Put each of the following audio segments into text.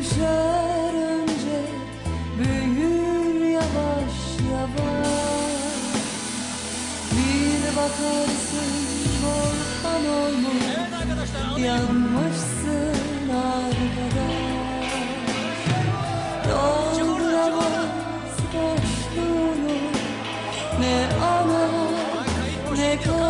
düşer önce büyür yavaş yavaş. Bir bakarsın volkan olmuş. Evet arkadaşlar. Yanmışsın arkadaş. Dolduramaz boşluğunu. Ne ana ne kardeş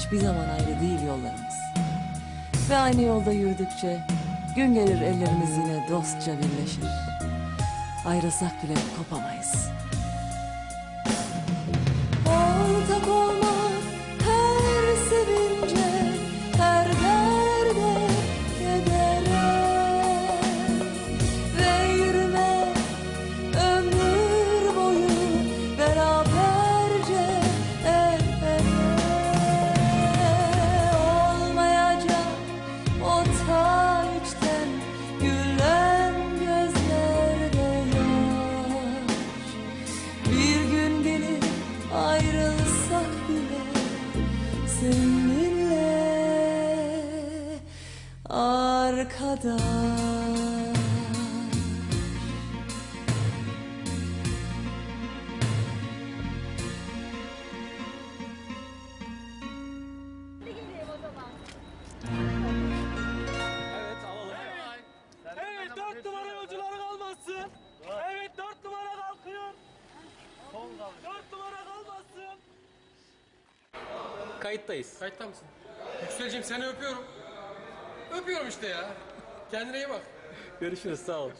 hiçbir zaman ayrı değil yollarımız. Ve aynı yolda yürüdükçe, gün gelir ellerimiz yine dostça birleşir. Ayrılsak bile kopamayız. Seninle arkadaş. Kayıttayız. Kayıtta mısın? Yükselciğim seni öpüyorum. Öpüyorum işte ya. Kendine iyi bak. Görüşürüz sağ ol.